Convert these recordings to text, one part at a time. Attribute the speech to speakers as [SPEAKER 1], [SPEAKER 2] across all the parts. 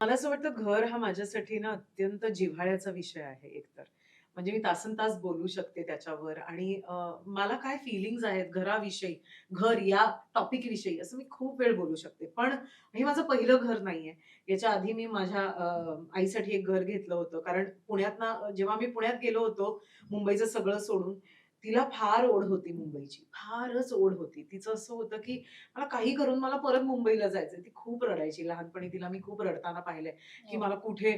[SPEAKER 1] मला असं वाटतं घर हा माझ्यासाठी ना अत्यंत जिव्हाळ्याचा विषय आहे एकतर. म्हणजे मी तासन तास बोलू शकते त्याच्यावर आणि अं, मला काय फिलिंग्ज आहेत घराविषयी घर या टॉपिक विषयी असं मी खूप वेळ बोलू शकते. पण हे माझं पहिलं घर नाहीये. याच्या आधी मी माझ्या अं, आईसाठी एक घर घेतलं होतं. कारण पुण्यात ना जेव्हा मी पुण्यात गेलो होतो मुंबईचं सगळं सोडून तिला फार ओढ होती मुंबईची. फारच ओढ होती. तिचं असं होतं की मला काही करून मला परत मुंबईला जायचं ती खूप रडायची. लहानपणी तिला मी खूप रडताना पाहिलंय की मला कुठे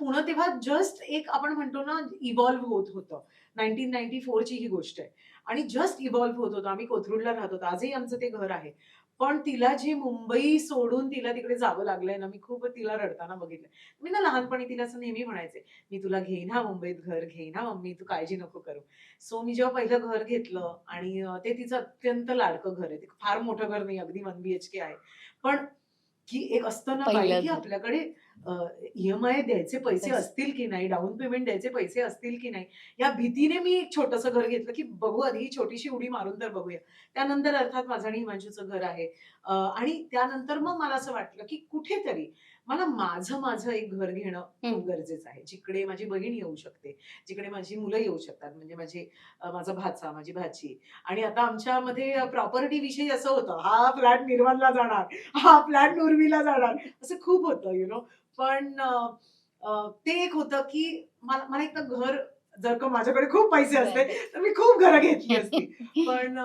[SPEAKER 1] पुणे तेव्हा जस्ट एक आपण म्हणतो ना इव्हॉल्व्ह होत होतं. नाईन्टीन नाईन्टी फोरची ही गोष्ट आहे. आणि जस्ट इव्हॉल्व्ह होत होतं. आम्ही कोथरूडला राहत होतो. आजही आमचं ते घर आहे. पण तिला जी मुंबई सोडून तिला तिकडे जावं लागलंय ना मी खूप तिला रडताना बघितलंय. मी ना लहानपणी तिला असं नेहमी म्हणायचे मी तुला घेईन हा मुंबईत घर घेईन हा मम्मी तू काळजी नको करू. सो मी जेव्हा पहिलं घर घेतलं आणि ते तिचं अत्यंत लाडकं घर आहे. ते फार मोठं घर नाही अगदी वन बी एच के आहे. पण की एक असतं ना की. आपल्याकडे ईएमआय द्यायचे पैसे
[SPEAKER 2] पैसे.
[SPEAKER 1] असतील की नाही डाऊन पेमेंट द्यायचे पैसे असतील की नाही या भीतीने मी एक छोटंसं घर घेतलं की बघू आधी ही छोटीशी उडी मारून तर बघूया. त्यानंतर अर्थात माझं आणि हिमांशूचं घर आहे. आणि त्यानंतर मग मला असं वाटलं की कुठेतरी मला माझं माझं एक घर घेणं. गरजेचं आहे. जिकडे माझी बहीण येऊ शकते जिकडे माझी मुलं येऊ शकतात म्हणजे माझी माझा भाचा माझी भाची. आणि आता आमच्यामध्ये प्रॉपर्टी विषयी असं होतं हा फ्लॅट निर्मलला जाणार हा फ्लॅट नुरवीला जाणार असं खूप होतं यु नो पण ते एक होतं की मला मला एक घर जर का माझ्याकडे खूप पैसे असते तर मी खूप घरं घेतली असती. पण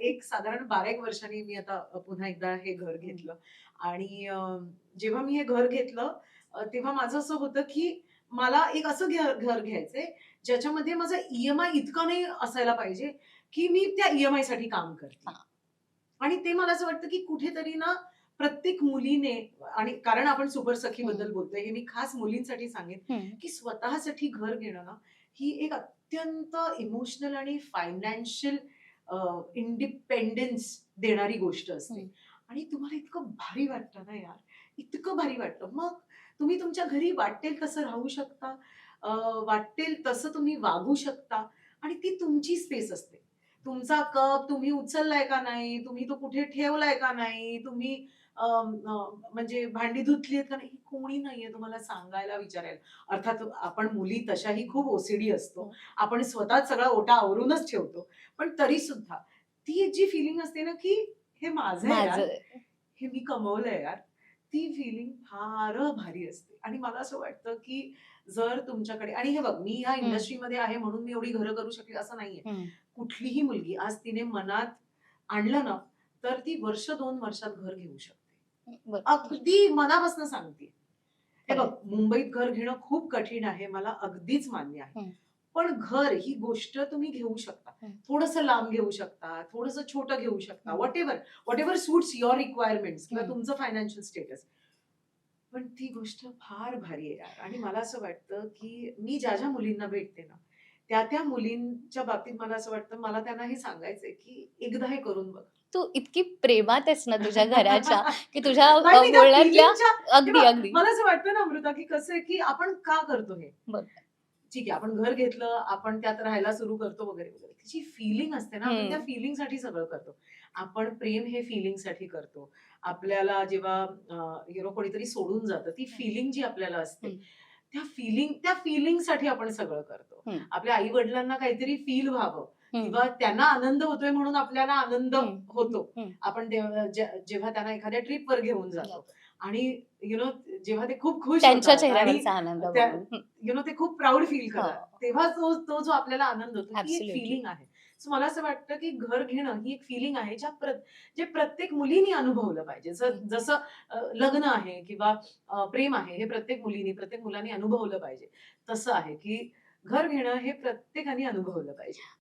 [SPEAKER 1] एक साधारण बारा एक वर्षांनी मी आता पुन्हा एकदा हे घर घेतलं. आणि जेव्हा मी हे घर घेतलं तेव्हा माझं असं होतं की मला एक असं घर घ्यायचंय ज्याच्यामध्ये माझा ईएमआय इतका नाही असायला पाहिजे की मी त्या ईएमआयसाठी काम करते. आणि ते मला असं वाटतं की कुठेतरी ना प्रत्येक मुलीने आणि कारण आपण सुपर सखी बद्दल. बोलतोय हे मी खास मुलींसाठी सांगेन. की स्वतःसाठी घर घेणं ना ही एक अत्यंत इमोशनल आणि फायनान्शियल इंडिपेंडन्स देणारी गोष्ट असते. आणि तुम्हाला इतकं भारी वाटतं ना यार इतकं भारी वाटतं मग तुम्ही तुमच्या घरी वाटेल तसं राहू शकता वाटेल तसं तुम्ही वागू शकता आणि ती तुमची स्पेस असते तुमचा कप तुम्ही उचललाय का नाही तुम्ही तो कुठे ठेवलाय का नाही तुम्ही म्हणजे भांडी धुतली आहेत का नाही कोणी नाहीये तुम्हाला सांगायला विचारायला अर्थात आपण मुली तशाही खूप ओसीडी असतो. आपण स्वतःच सगळा ओटा आवरूनच ठेवतो पण तरी सुद्धा ती जी फिलिंग असते ना की हे माझं हे मी कमवलंय यार ती फिलिंग फार भारी असते आणि मला असं वाटतं की जर तुमच्याकडे आणि हे बघ मी ह्या. इंडस्ट्रीमध्ये आहे म्हणून मी एवढी घरं करू शकले असं नाहीये. कुठलीही मुलगी आज तिने मनात आणलं ना तर ती वर्ष दोन वर्षात घर घेऊ शकते. अगदी मनापासून सांगते हे बघ मुंबईत घर घेणं खूप कठीण आहे मला अगदीच मान्य आहे. पण घर ही गोष्ट तुम्ही घेऊ शकता. थोडस लांब घेऊ शकता थोडस छोटं घेऊ शकता. Whatever whatever suits your requirements किंवा. तुमचं फायनान्शियल स्टेटस पण ती गोष्ट फार भारी आहे यार आणि मला असं वाटतं की मी ज्या ज्या मुलींना भेटते ना त्या त्या मुलींच्या बाबतीत मला असं वाटतं मला त्यांना हे सांगायचंय की एकदा हे करून बघ.
[SPEAKER 2] तू इतकी प्रेमात आहेस ना तुझ्या घराच्या की तुझ्या बोलण्यातल्या अगदी अगदी.
[SPEAKER 1] मला असं वाटतं ना अमृता की कसं आहे की आपण का करतो हे. ठीक आहे आपण घर घेतलं आपण त्यात राहायला सुरू करतो वगैरे वगैरे. तिची फिलिंग असते ना आपण. त्या फिलिंगसाठी सगळं करतो. आपण प्रेम हे फिलिंगसाठी करतो. आपल्याला जेव्हा यु नो कोणीतरी सोडून जातं ती फिलिंग जी आपल्याला असते. त्या फिलिंग त्या फिलिंगसाठी आपण सगळं करतो. आपल्या आई वडिलांना काहीतरी फील व्हावं. किंवा त्यांना आनंद होतोय म्हणून आपल्याला आनंद. होतो. आपण जेव्हा त्यांना एखाद्या ट्रिपवर घेऊन जातो आणि यु नो जेव्हा ते खूप खुश
[SPEAKER 2] आनंद.
[SPEAKER 1] यु नो ते खूप प्राऊड फील
[SPEAKER 2] हो.
[SPEAKER 1] करतात तेव्हा तो तो जो आपल्याला आनंद होतो एक. फिलिंग आहे सो मला असं वाटतं की घर घेणं ही एक फिलिंग आहे ज्या प्र- जे प्रत्येक मुलीने अनुभवलं पाहिजे. जसं लग्न आहे किंवा प्रेम आहे हे प्रत्येक मुलीने प्रत्येक मुलाने अनुभवलं पाहिजे. तसं आहे की घर घेणं हे प्रत्येकाने अनुभवलं पाहिजे.